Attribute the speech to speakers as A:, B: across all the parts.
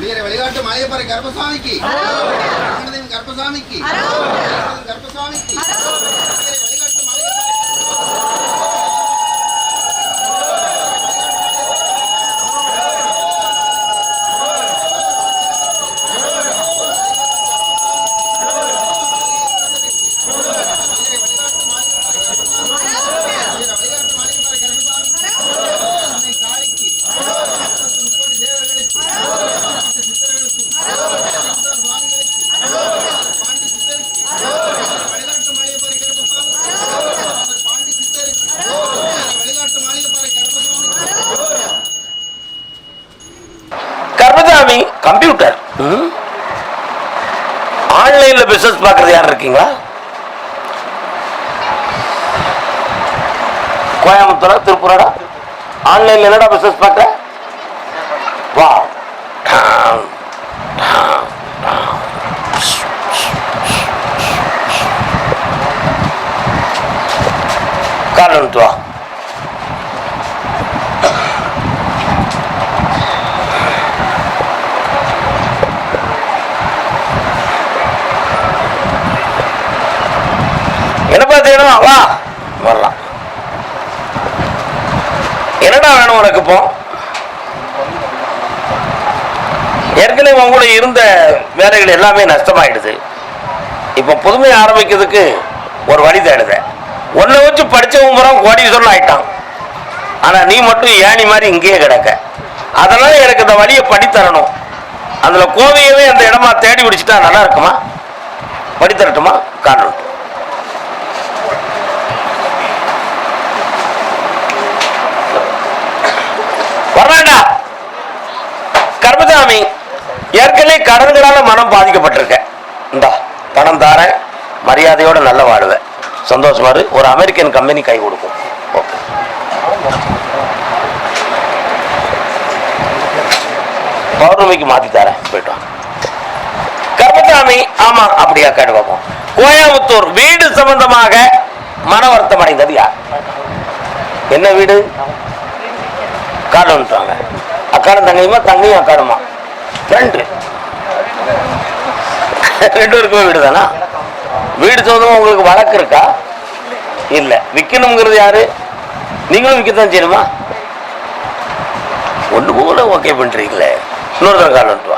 A: మీరు వెలిగాటు మాయపరి
B: గర్భస్వామికి. గర్భస్వామికి. గర్భస్వామికి. ஆன்லைன்ல பார்க்கறது யார் இருக்கீங்களா? கோயம்புத்தூரா திருப்பூரடா? ஆன்லைன்ல என்னடா பிசினஸ் பார்க்குற? வா டாம், வா என்ன பார்த்தீங்கன்னா வா வரலாம் என்னடா வேணும் உனக்கு இப்போ? ஏற்கனவே உங்க இருந்த வேலைகள் எல்லாமே நஷ்டமாயிடுது. இப்போ புதுமை ஆரம்பிக்கிறதுக்கு ஒரு வழி தேடுத. உன்னை வச்சு படிச்சவன் பூரா கோடீஸ்வரன் ஆயிட்டான். ஆனா நீ மட்டும் ஏணி மாதிரி இங்கேயே கிடக்க. அதனால் எனக்கு இந்த வழியை படித்தரணும் அதில் கோவையவே அந்த இடமா தேடி பிடிச்சிட்டா நல்லா இருக்குமா? படித்தரட்டுமா காரணம் வரவேண்டா கர்மசாமி ஏற்கனவே கடன்களால மனம் பாதிக்கப்பட்டிருக்க. இந்தா பணம் தாரேன் மரியாதையோட நல்ல வாழ்வேன். சந்தோஷமா ஒரு அமெரிக்கன் கம்பெனி கை கொடுக்கும். பௌர்ணமிக்கு மாத்தி தரேன் போயிட்டு வா. கர்மசாமி ஆமா அப்படியா கேட்டு பார்ப்போம். கோயம்புத்தூர் வீடு சம்பந்தமாக மன வருத்தம் அடைந்தது யார்? என்ன வீடு? கார்டு வந்துட்டாங்க அக்காடும் தங்கையுமா தங்கையும் அக்காடுமா ரெண்டு. ரெண்டு பேருக்குமே வீடு தானா? வீடு சொந்தமா உங்களுக்கு வழக்கு இருக்கா? இல்ல. விற்கணுங்கிறது யாரு? நீங்களும் விற்கத்தான் செய்யணுமா? ஒன்று போல ஓகே பண்றீங்களே. இன்னொரு தடவை கால் வந்துட்டு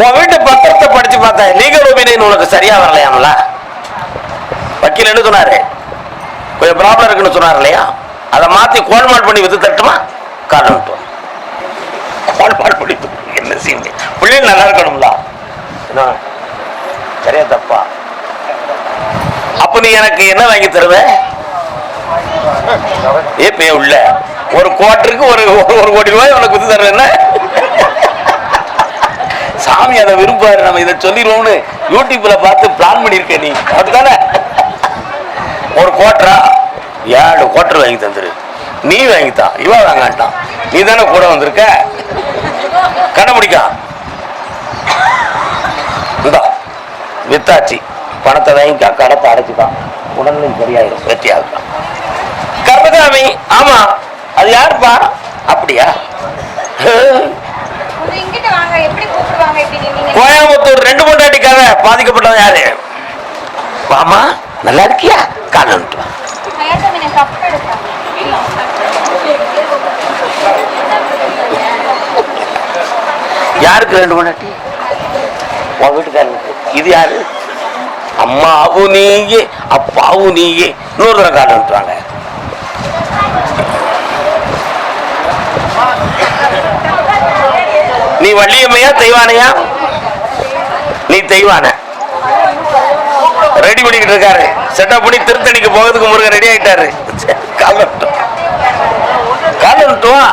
B: உன் வீட்டு பத்திரத்தை படிச்சு பார்த்தேன். லீகல் ஒபீனியன் உனக்கு சரியா வரலையாமல? வக்கீல் என்ன சொன்னாரு? கொஞ்சம் ப்ராப்ளம் இருக்குன்னு சொன்னார் இல்லையா? அதை மாத்தி கோல்மால் பண்ணி வித்து தட்டுமா? காரணம் கோல்மால் பண்ணி என்ன சீன் பிள்ளைகள் நல்லா இருக்கணும்ல? என்ன? சரியா தப்பா? அப்ப நீ எனக்கு என்ன வாங்கி தருவ? ஏ பே உள்ள? ஒரு குவார்டருக்கு ஒரு ஒரு கோடி ரூபாய் உனக்கு வித்து தர்றேன்னா சாமி அதை விரும்பாரு நம்ம இதை சொல்லிடுவோம்னு யூடியூப்ல பார்த்து பிளான் பண்ணிருக்கேன் நீ. அப்படித்தானே? ஒரு கோட்டரா ஏழு கோட்டர் வாங்கி தந்துரு. நீ வாங்கித்தான் இவன் வாங்காட்டான். நீ தானே கூட வந்திருக்க? கண்டுபிடிக்கா இந்தா வித்தாச்சி. பணத்தை வாங்கிக்கா கடத்தை அடைச்சுக்கான் உடனே சரியாயிடும் வெற்றியாகிட்டான் ஆகலாம் ஆமா. அது யாருப்பா? அப்படியா
C: கொஞ்சம் இங்கிட்டு வாங்க எப்படி கூப்பிடுவாங்க இப்படி நீங்க
B: கோயம்புத்தூர் ரெண்டு பொண்டாட்டிக்காக பாதிக்கப்பட்டவன் யாரு? வாமா நல்லா இருக்கியா?
C: எடுத்தேன்
B: யாருக்கு ரெண்டு பொண்டாட்டி? உன் வீட்டுக்காரனுக்கு இது யாரு? அம்மாவும் நீயே அப்பாவும் நீயே. இன்னொரு தடவை கால் வள்ளியம்மையா தெய்வானையா? நீ தெய்வான. ரெடி பண்ணிக்கிட்டு இருக்காரு. செட்டப் பண்ணி திருத்தணிக்கு போகிறதுக்கு முருகன் ரெடி ஆயிட்டாரு. கால் வந்துட்டு கால் வந்துட்டு வா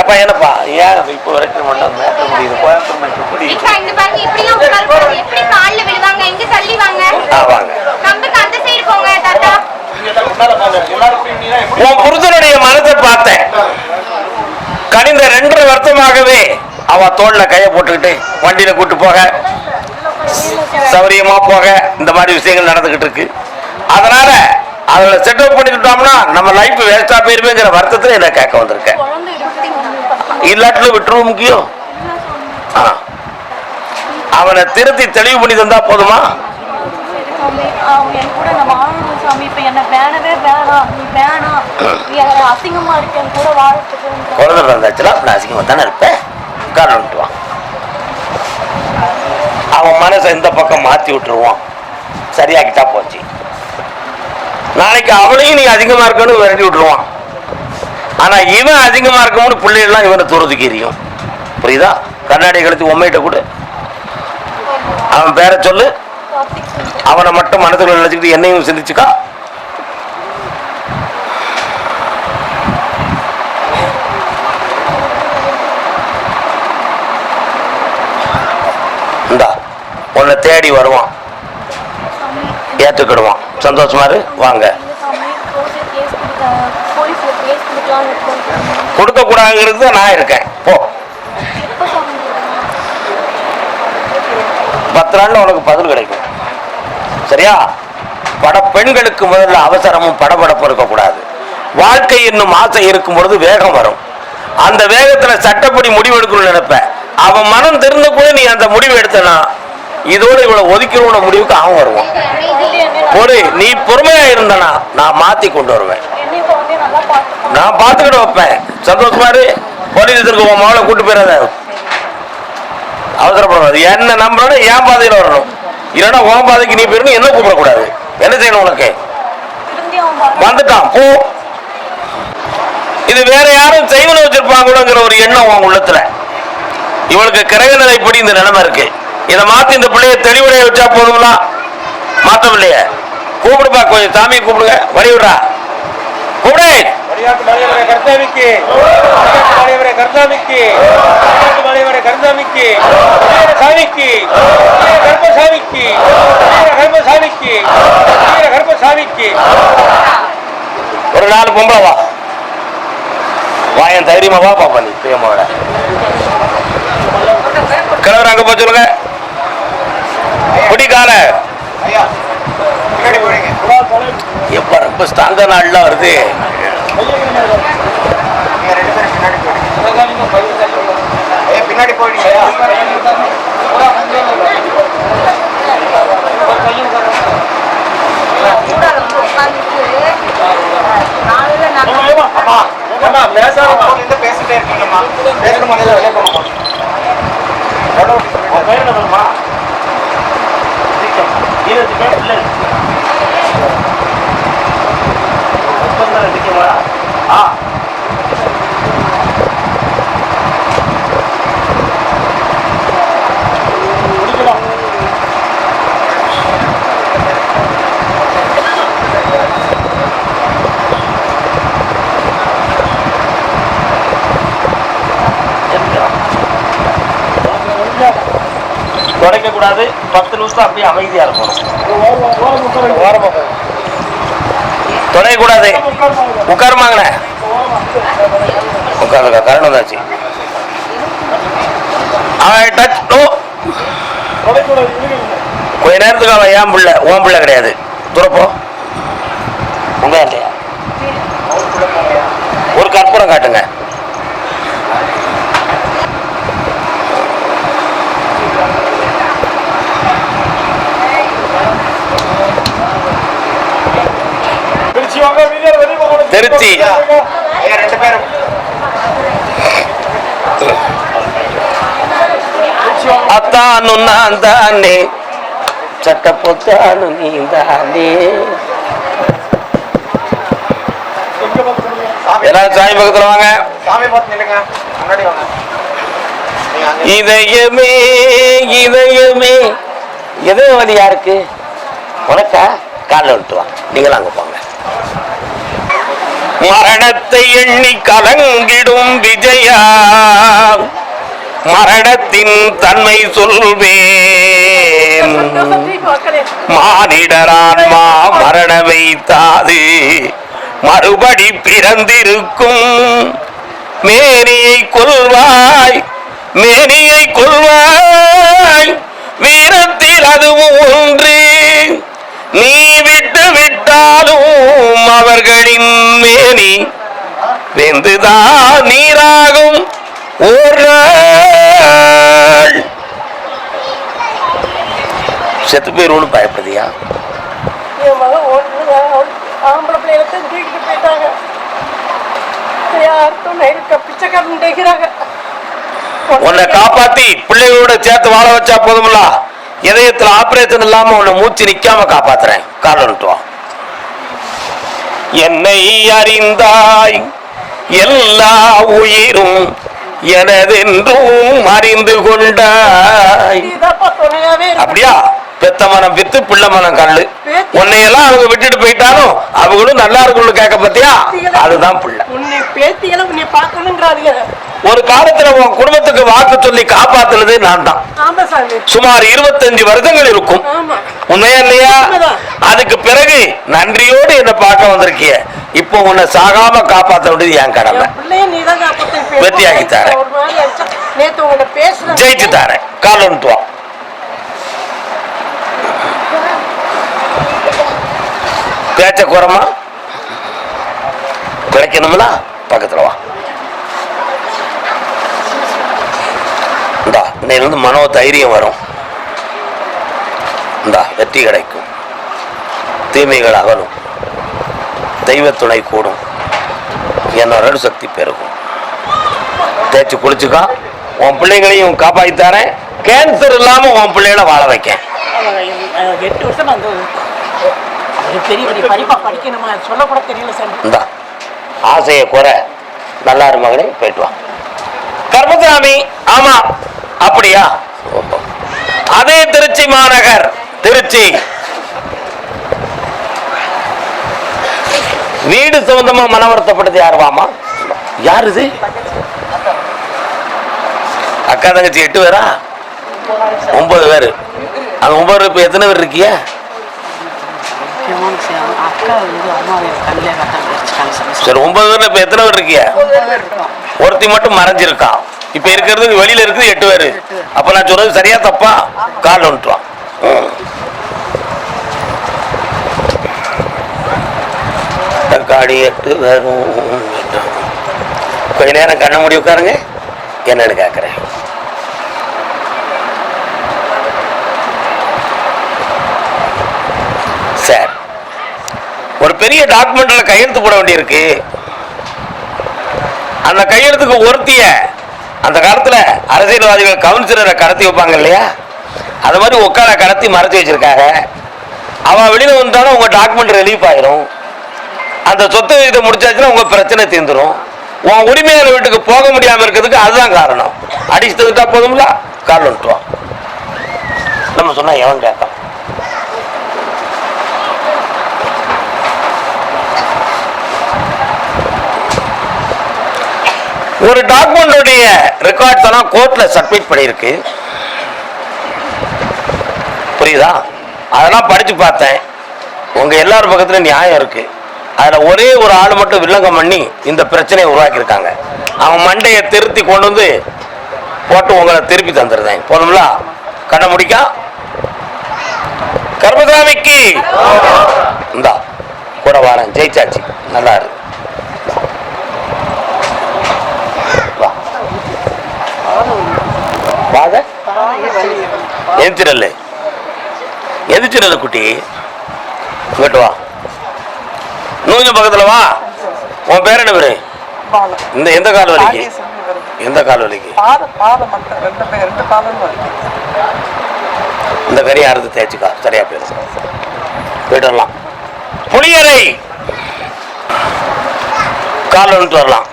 B: எப்பா என்னப்பா? ஏன் இப்போ வரைக்கும் மட்டும் மேட்ட முடியுது கோயம்புத்தூர் முடியுது உன் புருஷனுடைய மனதை பார்த்தேன். கனிந்த ரெண்டரை வருஷமாகவே அவ தோல்ல கைய போட்டுக்கிட்டு வண்டியில கூட்டு போக சௌரியமா போக இந்த மாதிரி விஷயங்கள் நடந்துகிட்டு இருக்கு. அதனால அதுல செட்டப் பண்ணிக்கிட்டோம்னா நம்ம லைஃப் வேஸ்டா போயிருமேங்கிற வருத்தத்துல என்ன கேட்க வந்திருக்கேன் இல்லாட்டிலும் விட்டுருவோம் முக்கியம். ஆ. அவனை திருத்தி தெளிவு பண்ணி தந்தா போதுமா?
D: அவன்
B: குழந்தை பிறந்தாச்சுல அப்படி அசிங்கமா தானே இருப்பேன்? உட்கார்ந்துட்டு அவன் மனசை இந்த பக்கம் மாத்தி விட்டுருவான். சரியாக்கிட்டா போச்சு. நாளைக்கு அவளையும் நீ அதிகமா இருக்கணும்னு விரட்டி விட்டுருவான். ஆனா இவன் அதிகமா இருக்கணும்னு பிள்ளைகள்லாம் இவனை துறதுக்கு எரியும் புரியுதா? கண்ணாடி கழித்து உண்மையிட்ட கூட. அவன் பேரை சொல்லு. அவனை மட்டும் மனதில் நினைச்சுக்கிட்டு என்னையும் சிந்திச்சுக்கா. உன்னை தேடி வருவான். ஏற்றுக்கிடுவான் சந்தோஷமா இரு வாங்க.
D: கொடுக்கக்கூடாதுங்கிறது கொடுக்க
B: கூடாதுங்கிறது தான் நான் இருக்கேன். போ. பத்து நாள்ல உனக்கு பதில் கிடைக்கும். சரியா? பட பெண்களுக்கு முதல்ல அவசரமும் படபடப்பு இருக்கக்கூடாது. வாழ்க்கை என்னும் ஆசை இருக்கும் பொழுது வேகம் வரும். அந்த வேகத்தில் சட்டப்படி முடிவு எடுக்கணும்னு நினைப்பேன் அவன் மனம் தெரிந்த கூட நீ அந்த முடிவு எடுத்தனா இதோட இவ்வளவு ஒதுக்கணும்னு முடிவுக்கு அவன் வருவான்.
D: இதுல
B: ஒரு நீ பொறுமையா இருந்தனா நான் மாத்தி கொண்டு வருவேன். நான் பார்த்துக்கிட்டு வைப்பேன். சந்தோஷமா இரு. போலீஸருக்கு உன் மகளை கூட்டு போயிடாத. அவசரப்படாது. என்ன நம்புறோட என் பாதையில வரணும். இல்லைன்னா உன் பாதைக்கு நீ போயிடணும் என்ன கூப்பிடக்கூடாது? என்ன செய்யணும் உனக்கு? வந்துட்டான். போ. இது வேற யாரும் செய்வன வச்சிருப்பாங்களோங்கிற ஒரு எண்ணம் உன் உள்ளத்துல. இவளுக்கு கிரக நிலைப்படி இந்த நிலைமை இருக்கு. இதை மாத்தி இந்த பிள்ளைய தெளிவுடைய வச்சா போதுங்களா? மாத்தம் இல்லையே கூப்பிடுப்பா கொஞ்சம் சாமியை கூப்பிடுங்க. வழி விடுறா. கூப்பிடு.
E: வீர வீர வீர வீர
B: ஒரு நாலு பொம்பளை வா. வாயன் தைரியமா வா பாப்பா நீ பிரியமாவோட கிழவர் அங்க போய் சொல்லுங்க.
A: போறீங்க.
B: எப்ப ரொம்ப ஸ்ட்ராங்கா நாள்லாம் வருது.
A: பின்னாடி போயிடுங்க பேசிட்டே இருக்கீங்கம்மா. பேசணும் வெளியே போகணுமா
E: பேர் என்னம்மா ஆ. குடிக்கலாம்
B: துடைக்கக்கூடாது. பத்து நிமிஷம் அப்படியே அமைதியாக இருக்கணும்.
E: துடையக்கூடாது
B: துடைக்க உட்காருமாங்கண்ணே உட்காருங்க கரண்ட் வந்தாச்சு. அவன் டச் கொஞ்ச நேரத்துக்கு அவன் ஏன் பிள்ளை ஓன் பிள்ளை கிடையாது. துறப்போ உங்க இல்லையா? ஒரு கற்பூரம் காட்டுங்க
E: திருச்சி வாங்க வீதியில வெளியே போக
B: திருச்சி.
A: பேரும்.
B: அத்தானு நான் தானே. சட்ட பொத்தானு நீ தானே. எல்லாரும் சாமி பக்கத்துல வாங்க. இதயமே இதயமே. இதய வலி யாருக்கு? உனக்கா? காலில் விட்டு வா நீங்களும் அங்க போங்க. மரணத்தை எண்ணி கலங்கிடும் விஜயா. மரணத்தின் தன்மை சொல்வேன். மானிடரான்மா மரண வைத்தாது. மறுபடி பிறந்திருக்கும். மேனியை கொள்வாய் மேனியை கொள்வாய் வீரத்தில் அதுவும் ஒன்று. நீ விட்டு வெந்தாலும் அவர்களின் மேனி வெந்துதான் நீராகும். ஒரு நாள். செத்து போயிருவோன்னு பயப்படுதியா? உன்னை காப்பாத்தி பிள்ளைகளோட சேர்த்து வாழ வச்சா போதுமில்ல இதயத்துல ஆபரேஷன் இல்லாம உன்னை மூச்சு நிக்காம காப்பாத்துறேன். வா. என்னை அறிந்தாய். எல்லா உயிரும் எனதென்றும் அறிந்து கொண்டாய். அப்படியா? பெத்த மனம் வித்து பிள்ளை மனம் கல்லு. உன்னையெல்லாம் அவங்க விட்டுட்டு போயிட்டாலும் அவங்களும் நல்லா இருக்கும்னு கேட்க பத்தியா அதுதான் பிள்ளை.
D: உன்னை பேத்திகளை உன்னை பார்க்கணுங்கிறாருங்க
B: ஒரு காலத்துல உன் குடும்பத்துக்கு வாக்கு சொல்லி காப்பாத்துனது நான் தான் சுமார் இருபத்தஞ்சு வருடங்கள் இருக்கும். உண்மையா இல்லையா. அதுக்கு பிறகு நன்றியோடு என்ன பார்க்க வந்திருக்கிய? இப்போ உன்னை சாகாம காப்பாத்த வேண்டியது என் கடமை. வெற்றியாக்கி தரேன். ஜெயிச்சு தரேன். கால் வா. பேச்ச குறமா? கிடைக்கணும்ல பக்கத்துல வா. இன்னையிலிருந்து மனோ தைரியம் வரும். இந்தா வெற்றி கிடைக்கும். தீமைகள் அகலும். தெய்வ துணை கூடும் என்னோட சக்தி பெருகும். தேய்ச்சி குளிச்சுக்கா. உன் பிள்ளைங்களையும் காப்பாத்தி தரேன். கேன்சர் இல்லாம உன் பிள்ளைகளை வாழ
D: அவங்க எட்டு வருஷம் அந்த
B: ஆசையை குறை. நல்லா இரு மகனே போயிட்டு வா. கர்மசாமி ஆமா. அப்படியா? அதே திருச்சி மாநகர். திருச்சி. வீடு சம்பந்தமா மன வருத்தப்படுது யாருவாமா யார் இது? அக்கா தங்கச்சி எட்டு பேரா? ஒன்பது பேர். அந்த ஒன்பது பேர் எத்தனை பேர் இருக்கிய? சரி ஒன்பது பேர்ல இப்ப எத்தனை பேர் இருக்கிய? ஒருத்தி மட்டும் மறைஞ்சிருக்கான் இப்ப இருக்கிறது வெளியில இருக்குது எட்டு பேரு. அப்ப நான் சொல்றது சரியா தப்பா? கால் வந்துட்டுவான் தக்காளி எட்டு வரும். கொஞ்ச நேரம் கண்ண மூடி உட்காருங்க. என்னன்னு கேட்குறேன் சார் ஒரு பெரிய டாக்குமெண்ட்ல கையெழுத்து போட வேண்டியிருக்கு. அந்த கையெழுத்துக்கு ஒருத்திய அந்த காலத்தில் அரசியல்வாதிகள் கவுன்சிலரை கடத்தி வைப்பாங்க இல்லையா? அது மாதிரி உட்கார கடத்தி மறைச்சி வச்சிருக்காங்க. அவன் வெளியில் வந்தாலும் உங்கள் டாக்குமெண்ட் ரிலீஃப் ஆயிரும். அந்த சொத்து இதை முடிச்சாச்சுன்னா உங்கள் பிரச்சனை தீர்ந்துடும் உன் உரிமையாளர் வீட்டுக்கு போக முடியாமல் இருக்கிறதுக்கு அதுதான் காரணம். அடிச்சு தந்துட்டா போதும்ல? கால் விட்டுருவான் நம்ம சொன்னால் எவன் கேட்கான் ஒரு டாக்குமெண்டோடைய ரெக்கார்ட் தான் கோர்ட்ல சப்மிட் பண்ணியிருக்கு. புரியுதா? அதெல்லாம் படித்து பார்த்தேன். உங்கள் எல்லார் பக்கத்துலையும் நியாயம் இருக்குது அதில் ஒரே ஒரு ஆள் மட்டும் வில்லங்கம் பண்ணி இந்த பிரச்சனையை உருவாக்கியிருக்காங்க. அவன் மண்டையை திருத்தி கொண்டு வந்து போட்டு உங்களை திருப்பி தந்துருந்தேன் போதும்ல? கண்ண முடிக்கா. கர்மசாமிக்கு இந்தா கூட வாரேன். ஜெயிச்சாச்சு. நல்லா இருக்கு வாங்க எந்திரல்ல குட்டி? இங்கிட்டு வா. நூஞ்ச பக்கத்தில் வா. உன் பேர் என்ன பேரு இந்த எந்த கால் வலிக்கு எந்த கால் வலிக்கு இந்த கறி அறுத்து தேய்ச்சிக்கா. சரியா பேர் போயிட்டு வரலாம். புளியரை! கால் வந்துட்டு வரலாம்.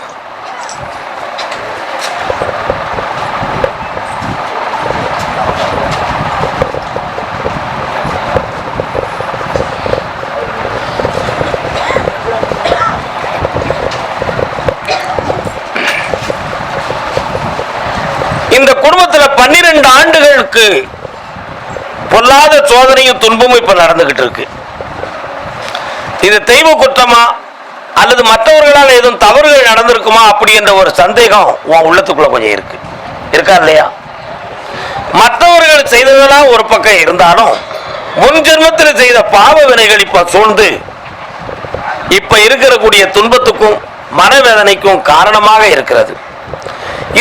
B: இந்த குடும்பத்தில் பன்னிரண்டு ஆண்டுகளுக்கு பொல்லாத சோதனையும் துன்பமும் இப்ப நடந்துகிட்டு இருக்கு இது தெய்வ குற்றமா? அல்லது மற்றவர்களால் எதுவும் தவறுகள் நடந்திருக்குமா? அப்படி என்ற ஒரு சந்தேகம் உன் உள்ளத்துக்குள்ள கொஞ்சம் இருக்கு. இருக்கா இல்லையா? மற்றவர்கள் செய்ததெல்லாம் ஒரு பக்கம் இருந்தாலும் முன் ஜென்மத்தில் செய்த பாவ வினைகள் இப்ப சூழ்ந்து இப்ப இருக்கக்கூடிய துன்பத்துக்கும் மனவேதனைக்கும் காரணமாக இருக்கிறது.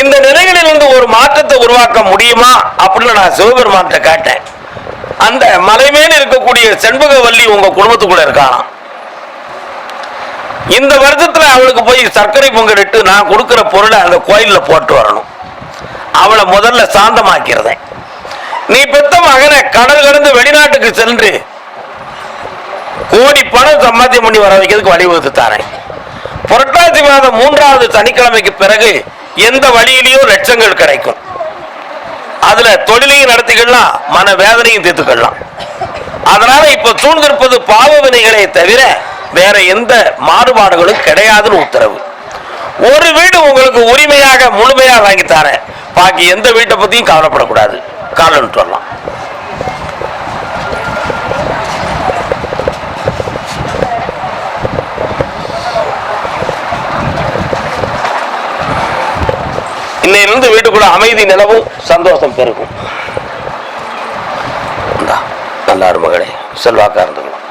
B: இந்த நிலைகளில் இருந்து ஒரு மாற்றத்தை உருவாக்க முடியுமா அப்படின்னு நான் சிவபெருமான்கிட்ட கேட்டேன். அந்த மலை இருக்கக்கூடிய இருக்கக்கூடிய செண்பகவல்லி உங்க குடும்பத்துக்குள்ள இருக்கானாம் இந்த வருஷத்துல அவளுக்கு போய் சர்க்கரை பொங்கலிட்டு நான் கொடுக்கிற பொருளை அந்த கோயில்ல போட்டு வரணும். அவளை முதல்ல சாந்தமாக்கிறதேன் நீ பெத்த மகனை கடல் கடந்து வெளிநாட்டுக்கு சென்று கோடி பணம் சம்பாத்தியம் பண்ணி வர வைக்கிறதுக்கு வழிவகுத்து தாரேன். புரட்டாசி மாதம் மூன்றாவது சனிக்கிழமைக்கு பிறகு எந்த வழியிலையும் லட்சங்கள் கிடைக்கும். அதுல தொழிலையும் நடத்திக்கலாம் மன வேதனையும் தீர்த்துக்கலாம். அதனால இப்ப சூழ்ந்திருப்பது பாவ வினைகளை தவிர வேற எந்த மாறுபாடுகளும் கிடையாதுன்னு உத்தரவு. ஒரு வீடு உங்களுக்கு உரிமையாக முழுமையாக வாங்கி தரேன். பாக்கி எந்த வீட்டை பத்தியும் கவலைப்படக்கூடாது. காலன்ட்டு வரலாம் இன்னையிலிருந்து வீட்டுக்குள்ள அமைதி நிலவும் சந்தோஷம் பெருகும். இந்தா, மகளே செல்வாக்கா இருந்துக்கலாம்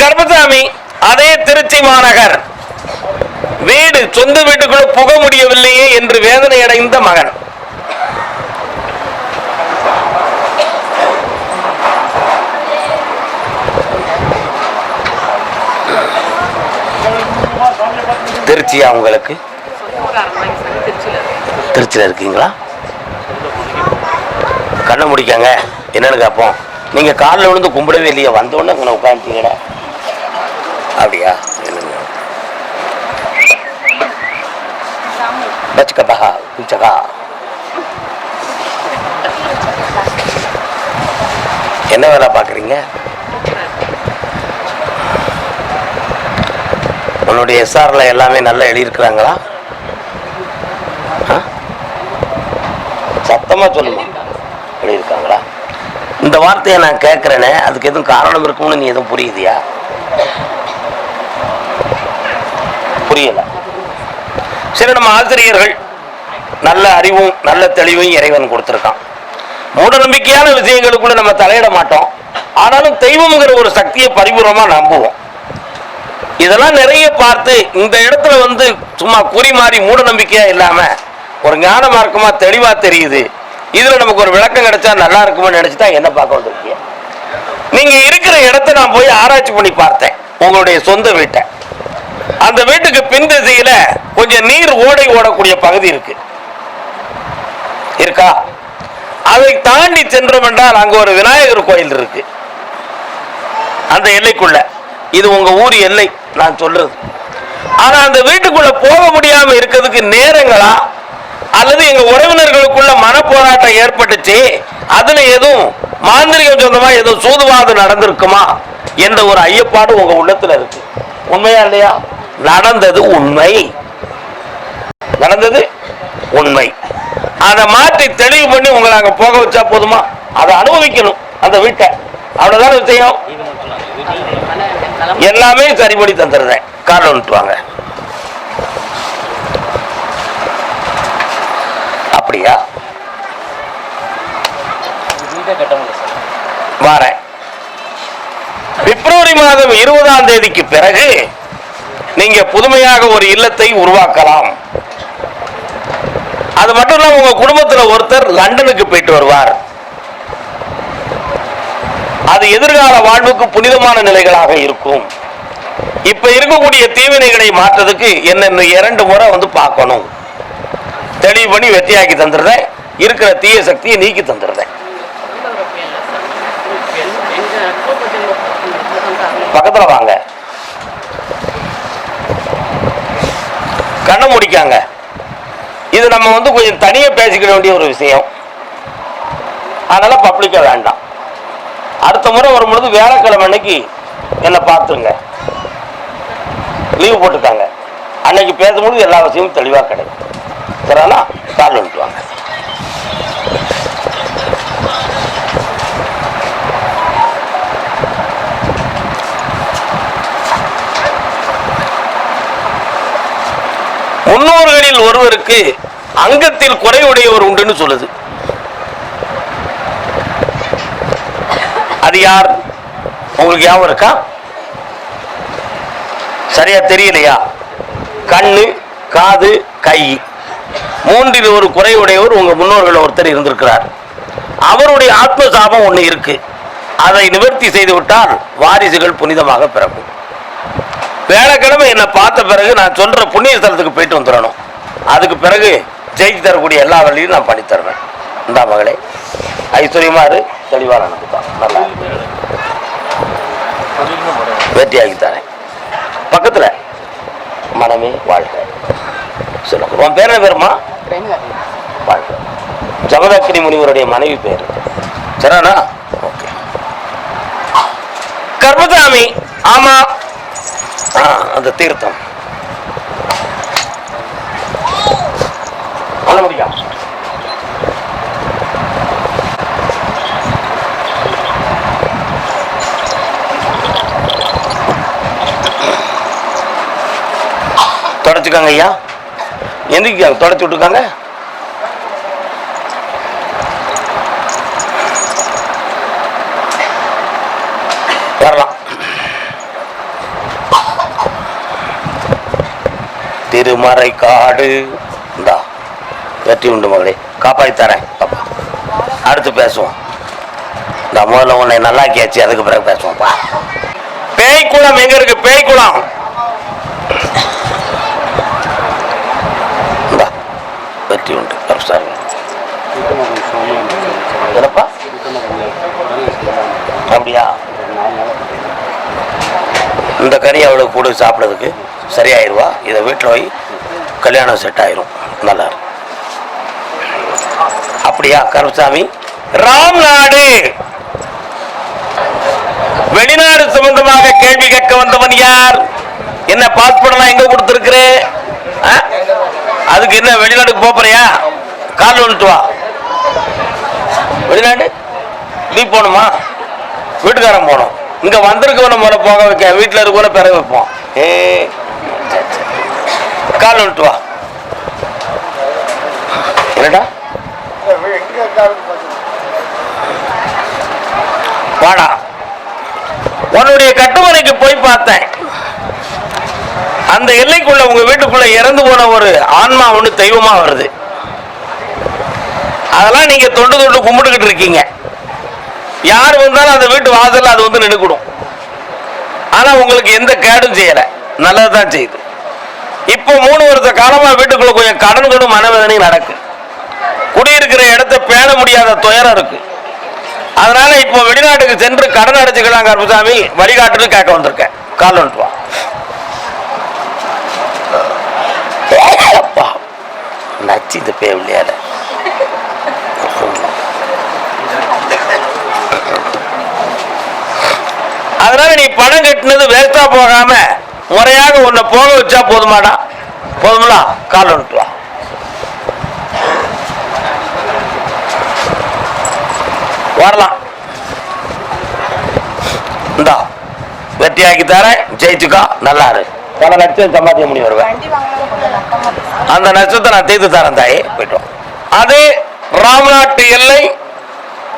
B: கர்மசாமி அதே திருச்சி மாநகர். வீடு சொந்த வீட்டுக்குள்ள புக முடியவில்லையே என்று வேதனை அடைந்த மகன். திருச்சியா உங்களுக்கு? திருச்சியில் இருக்கீங்களா? கண்ணை முடிக்காங்க. என்னென்னு கேட்போம் நீங்கள் காலில் விழுந்து கும்பிடவே இல்லையா வந்த உடனே அங்கே உட்காந்துட்டீங்கடா அப்படியா? என்னங்க? பச்சுக்கபா என்ன வேலை பார்க்குறீங்க? உன்னுடைய எஸ்ஆரில் எல்லாமே நல்லா எழுதியிருக்கிறாங்களா ஆ? சத்தமா சொல்லுமா இருக்காங்களா இந்த வார்த்தையை நான் கேட்குறேனே அதுக்கு எதுவும் காரணம் இருக்கும்னு நீ எதுவும் புரியுதியா? புரியல. சரி நம்ம ஆசிரியர்கள் நல்ல அறிவும் நல்ல தெளிவும் இறைவன் கொடுத்துருக்கான். மூட நம்பிக்கையான விஷயங்களுக்குள்ள நம்ம தலையிட மாட்டோம். ஆனாலும் தெய்வம்ங்கிற ஒரு சக்தியை பரிபூர்ணமாக நம்புவோம். இதெல்லாம் நிறைய பார்த்து இந்த இடத்துல வந்து சும்மா குறி மாறி மூட நம்பிக்கையா இல்லாம ஒரு ஞான மார்க்கமா தெளிவா தெரியுது. இதுல நமக்கு ஒரு விளக்கம் கிடைச்சா நல்லா இருக்கும்னு நினைச்சுதான் என்ன பார்க்க வந்திருக்கீங்க. நீங்க இருக்கிற இடத்த நான் போய் ஆராய்ச்சி பண்ணி பார்த்தேன் உங்களுடைய சொந்த வீட்டை. அந்த வீட்டுக்கு பின் திசையில கொஞ்சம் நீர் ஓடை ஓடக்கூடிய பகுதி இருக்கு. இருக்கா? அதை தாண்டி சென்றோம் என்றால் அங்க ஒரு விநாயகர் கோயில் இருக்கு. அந்த எல்லைக்குள்ள. இது உங்க ஊர் எல்லை நான் சொல்றது. ஆனா அந்த வீட்டுக்குள்ள போக முடியாம இருக்கிறதுக்கு நேரங்களா? அல்லது எங்க உறவினர்களுக்குள்ள மனப்போராட்டம் ஏற்பட்டுச்சு அதுல எதுவும் மாந்திரிகம் சொந்தமா எதுவும் சூதுவாதம் நடந்திருக்குமா என்ற ஒரு ஐயப்பாடு உங்க உள்ளத்துல இருக்கு. உண்மையா இல்லையா? நடந்தது உண்மை. நடந்தது உண்மை. அதை மாற்றி தெளிவு பண்ணி உங்களை அங்க போக வச்சா போதுமா? அதை அனுபவிக்கணும் அந்த வீட்டை. அவ்வளவுதான் விஷயம்? எல்லாமே சரி பண்ணி தந்துடுறேன். காரணம் வாங்க அப்படியா? வாரேன். பிப்ரவரி மாதம் இருபதாம் தேதிக்கு பிறகு நீங்க புதுமையாக ஒரு இல்லத்தை உருவாக்கலாம். அது மட்டும் இல்லாம உங்க குடும்பத்துல ஒருத்தர் லண்டனுக்கு போயிட்டு வருவார். அது எதிர்கால வாழ்வுக்கு புனிதமான நிலைகளாக இருக்கும். இப்ப இருக்கக்கூடிய தீவினைகளை மாற்றதுக்கு என்னென்ன இரண்டு முறை வந்து பார்க்கணும். தெளிவு பண்ணி வெற்றியாக்கி தந்துடுறேன் இருக்கிற தீய சக்தியை நீக்கி தந்துடுறேன் பக்கத்தில் வாங்க. கண்ணை முடிக்காங்க. இது நம்ம வந்து கொஞ்சம் தனியாக பேசிக்க வேண்டிய ஒரு விஷயம். அதனால் பப்ளிக்காக வேண்டாம். அடுத்த முறை வரும்பொழுது வியாழக்கிழமை அன்னைக்கு என்னை பார்த்துருங்க. லீவு போட்டுக்காங்க அன்னைக்கு பேசும்பொழுது எல்லா விஷயமும் தெளிவாக கிடைக்கும். சரிங்களா கால் விட்டுவாங்க முன்னோர்களில் ஒருவருக்கு அங்கத்தில் குறைவுடையவர் உண்டுன்னு சொல்லுது. அது யார்? உங்களுக்கு ஞாபகம் இருக்கா? சரியா தெரியலையா? கண்ணு காது கை. மூன்றில் ஒரு குறைவுடையவர் உங்க முன்னோர்கள் ஒருத்தர் இருந்திருக்கிறார். அவருடைய ஆத்ம சாபம் ஒன்று இருக்கு. அதை நிவர்த்தி செய்துவிட்டால் வாரிசுகள் புனிதமாக பிறக்கும். வேலைக்கிழமை என்னை பார்த்த பிறகு நான் சொல்ற புண்ணிய ஸ்தலத்துக்கு போயிட்டு வந்துடணும். அதுக்கு பிறகு ஜெயிச்சு தரக்கூடிய எல்லா வழியும் நான் பண்ணி தருவேன். இந்தா மகளே ஐஸ்வர்யமா இரு. தெளிவாக நடந்துட்டான் நல்லா வெற்றியாகித்தானே பக்கத்தில் தரேன் மனமே வாழ்க்கை. சொல்லுங்க. உன் பேர் என்ன பேருமா? வாழ்க்கை ஜமதக்கினி முனிவருடைய மனைவி பேர். சரிண்ணா ஓகே. கர்மசாமி ஆமா. அந்த தீர்த்தம். பண்ண முடியா? தொடச்சுக்காங்க ஐயா. எந்திரிக்காங்க தொடச்சி விட்டுருக்காங்க? வரலாம் திருமறை காடு. இந்தா வெற்றி உண்டு மகளே. காப்பாற்றி தரேன் அப்பா அடுத்து பேசுவோம். இந்த முதல்ல உன்னை நல்லா கேச்சு அதுக்கு பிறகு பேசுவோம்ப்பா பேய் குளம் எங்க இருக்கு? பேய் குளம் இந்தா வெற்றி உண்டு சார் என்னப்பா அப்படியா? இந்த கறி அவளுக்கு கூட சாப்பிட்றதுக்கு சரியாயிருவா? இதை வீட்டில் போய் கல்யாணம் செட் ஆயிரும். நல்லா அப்படியா அப்படியா ராம் நாடு வெளிநாடு சம்பந்தமாக கேள்வி கேட்க வந்தவன் யார்? என்ன பாஸ்போர்ட்லாம் எங்க கொடுத்துருக்குற? அதுக்கு என்ன வெளிநாட்டுக்கு போறியா? கால் வந்துட்டு வா. வெளிநாடு? நீ போகணுமா? வீட்டுக்காரன் போகணும் இங்க வந்திருக்கவன முறை போக வைக்க வீட்டில் இருக்கவன பிற வைப்போம். ஏ கால் விட்டு வா. என்னடா? வாடா. உன்னுடைய கட்டுமனைக்கு போய் பார்த்தேன். அந்த எல்லைக்குள்ள உங்க வீட்டுக்குள்ள இறந்து போன ஒரு ஆன்மா ஒன்று தெய்வமா வருது. அதெல்லாம் நீங்க தொண்டு தொண்டு கும்பிட்டுக்கிட்டு இருக்கீங்க. யார் வந்தாலும் அந்த வீட்டு வாசல்ல அது வந்து நின்றுக்கிடும் ஆனா உங்களுக்கு எந்த கேடும் செய்யல. நல்லதுதான் செய்யுது இப்போ மூணு வருஷ காலமா வீட்டுக்குள்ள கொஞ்சம் கடன்களும் மனவேதனையும் நடக்கு. குடியிருக்கிற இடத்த பேண முடியாத துயரம் இருக்கு. அதனால இப்போ வெளிநாட்டுக்கு சென்று கடன் அடைச்சுக்கலாம் கருப்புசாமி வழிகாட்டுன்னு கேட்க வந்திருக்கேன். கால் வந்துட்டு நச்சு இந்த பே அதனால நீ பணம் கட்டினது வேஸ்டா போகாம முறையாக உன்னை போக வச்சா போதுமாடா. போதுங்களா கால் வந்துட்டு வரலாம். இந்தா வெற்றியாக்கி தரேன். ஜெயிச்சுக்கா. நல்லா இரு. பல லட்சம் சம்பாதிக்க முடியும் வருவேன். அந்த நட்சத்திரத்தை நான் தீர்த்து தரேன் தாயே. போயிட்டு வா. அது ராமநாட்டு எல்லை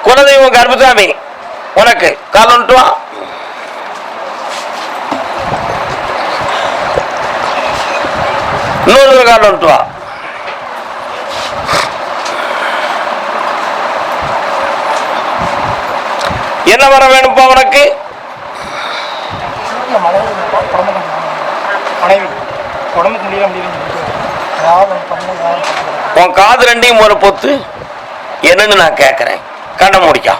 B: குலதெய்வம் கர்ப்பசாமி. உனக்கு. கால் வந்துட்டு வா இன்னொரு என்ன வர வேணும்ப்பா உனக்கு? உன் காது ரெண்டையும் ஒரு பொத்து. என்னன்னு நான் கேட்கறேன் கண்ணை முடிக்கா.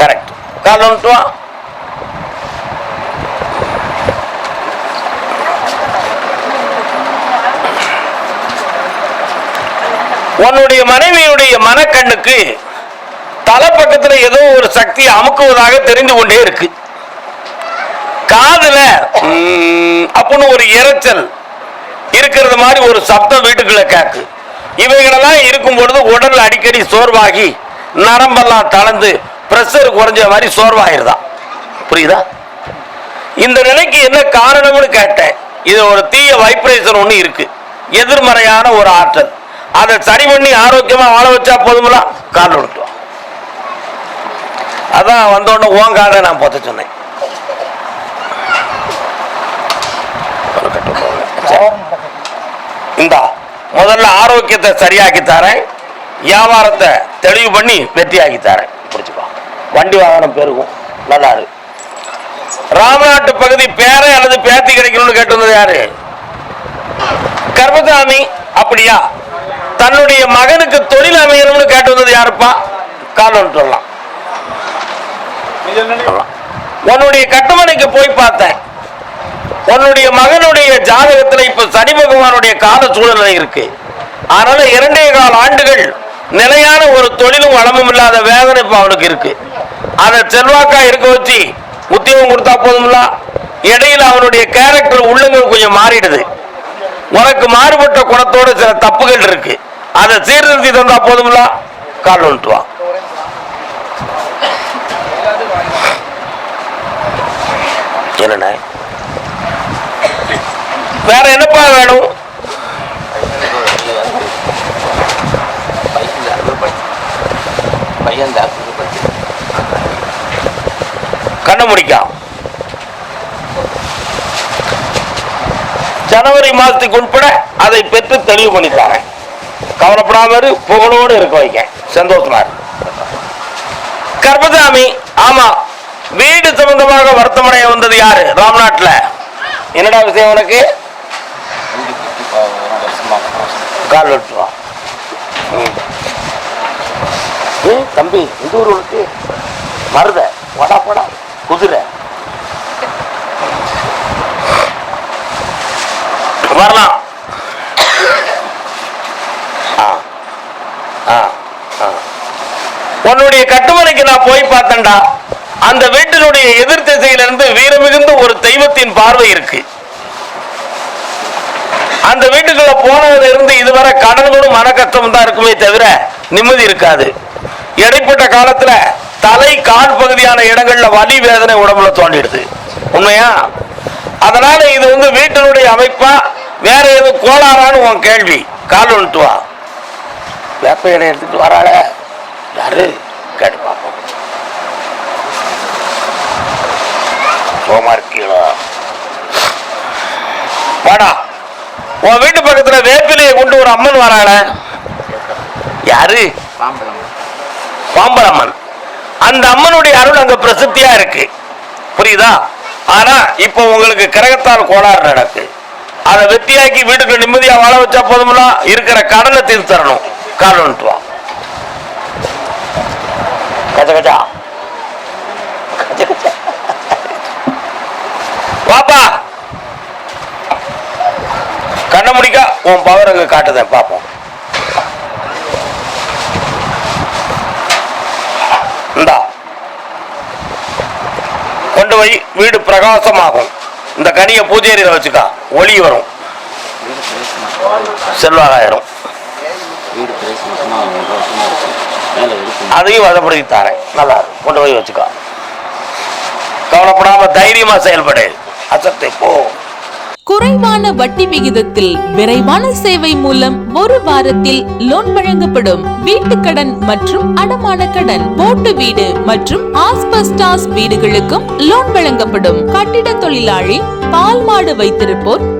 B: கரெக்ட் கால் உன்னுடைய மனைவியுடைய மனக்கண்ணுக்கு தலைப்பக்கத்தில் ஏதோ ஒரு சக்தி அமுக்குவதாக தெரிந்து கொண்டே இருக்கு. காதுல அப்படின்னு ஒரு இரைச்சல் இருக்கிறது மாதிரி ஒரு சப்தம் வீட்டுக்குள்ள கேக்கு. இவைகளெல்லாம் இருக்கும் பொழுது உடல் அடிக்கடி சோர்வாகி நரம்பெல்லாம் தளர்ந்து பிரஷர் குறைஞ்ச மாதிரி சோர்வாயிருதான் புரியுதா? இந்த நிலைக்கு என்ன காரணம்னு கேட்டேன். இது ஒரு தீய வைப்ரேஷன் ஒன்று இருக்கு. எதிர்மறையான ஒரு ஆற்றல். அதை சரி பண்ணி ஆரோக்கியமா வாழ வச்சா போதுமெல்லாம் கார்டு கொடுத்துருவோம் அதான் வந்தோடனே ஓன் கார்டை நான் போத்த சொன்னேன். இந்தா முதல்ல ஆரோக்கியத்தை சரியாக்கி தரேன். வியாபாரத்தை தெளிவு பண்ணி வெற்றியாக்கி தரேன். புரிச்சுக்கோ வண்டி வாகனம் பெருகும். நல்லா ராமநாட்டு பகுதி பேரை அல்லது பேத்தி கிடைக்கணும்னு கேட்டிருந்தது யாரு? கர்மசாமி. அப்படியா? தன்னுடைய மகனுக்கு தொழில் அமையணும்னு கேட்டு வந்தது யாருப்பா? காலம் சொல்லலாம். சொல்லலாம். உன்னுடைய கட்டுமனைக்கு போய் பார்த்தேன். உன்னுடைய மகனுடைய ஜாதகத்துல இப்ப சனி பகவானுடைய கால சூழ்நிலை இருக்கு. அதனால இரண்டே கால ஆண்டுகள் நிலையான ஒரு தொழிலும் வளமும் இல்லாத வேதனை இப்ப அவனுக்கு இருக்கு. அதை செல்வாக்கா இருக்க வச்சு உத்தியோகம் கொடுத்தா போதும்ல? இடையில அவனுடைய கேரக்டர் உள்ளங்கள் கொஞ்சம் மாறிடுது. உனக்கு மாறுபட்ட குணத்தோட சில தப்புகள் இருக்கு. அதை சீர்திருத்தி தந்தா போதும்ல கால் வந்துட்டு என்னண்ணே? வேற என்னப்பா வேணும்? கண்ண முடிக்காம் ஜனவரி மாதத்துக்கு உட்பட அதை பெற்று தெளிவு பண்ணித்தாரேன் கவலைப்படாம இரு, புகழோடு இருக்க வைக்க சந்தோஷமா இரு. கர்மசாமி ஆமா வீடு சம்பந்தமாக வருத்தமடைய வந்தது யாரு? ராம்நாட்டில். என்னடா விஷயம் உனக்கு? கால் வெட்டுவா ஏ தம்பி இந்த ஊர் உனக்கு? மருத வடா படா குதிரை. வரலாம் ஆ ஆ ஆ உன்னுடைய கட்டுமனைக்கு நான் போய் பார்த்தேன்டா. அந்த வீட்டினுடைய எதிர் திசையிலிருந்து வீரமிகுந்த ஒரு தெய்வத்தின் பார்வை இருக்கு. அந்த வீட்டுக்குள்ள போனதுல இருந்து இதுவரை கடன்களும் மன கஷ்டம் தான் இருக்குமே தவிர நிம்மதி இருக்காது. இடைப்பட்ட காலத்துல தலை கால் பகுதியான இடங்கள்ல வலி வேதனை உடம்புல தோண்டிடுது. உண்மையா? அதனால இது வந்து வீட்டினுடைய அமைப்பா வேற எதுவும் கோளாறான்னு உன் கேள்வி. கால் வந்துட்டு வா வேப்ப இடம் எடுத்துட்டு வராள. யாரு? கேட்டு பார்ப்போம். சோமா இருக்கீங்களா வாடா. உன் வீட்டு பக்கத்துல வேப்பிலையை கொண்டு ஒரு அம்மன் வராள யாரு? பாம்பரம்மன். அந்த அம்மனுடைய அருள் அங்க பிரசித்தியா இருக்கு. புரியுதா? ஆனா இப்போ உங்களுக்கு கிரகத்தால் கோளாறு நடக்கு. அதை வெட்டியாக்கி வீட்டுக்கு நிம்மதியா வாழ வச்சா போதும்ல இருக்கிற கடனை தீர்த்து தரணும் கால் வந்துட்டு கச்சா வாப்பா கண்ண முடிக்கா. உன் பவர் அங்க காட்டுதேன். பார்ப்போம் இந்தா. கொண்டு போய் வீடு பிரகாசமாகும். இந்த கனியை பூஜையறையில் வச்சுக்கா. ஒளி வரும். செல்வாகாயிரும்
A: வீடு பிரகாசமாக
B: அதையும் வதப்படுத்தி தாரேன். நல்லா இருக்கும். கொண்டு போய் வச்சுக்கோ. கவலைப்படாம தைரியமா செயல்படு. அசத்தை போ.
F: குறைவான வட்டி விகிதத்தில் விரைவான சேவை மூலம் ஒரு வாரத்தில் லோன் வழங்கப்படும். வீட்டுக் கடன் மற்றும் அடமான கடன் போட்டு வீடு மற்றும் ஆஸ்பஸ்டாஸ் வீடுகளுக்கும் லோன் வழங்கப்படும். கட்டிட தொழிலாளி பால் மாடு வைத்திருப்போர்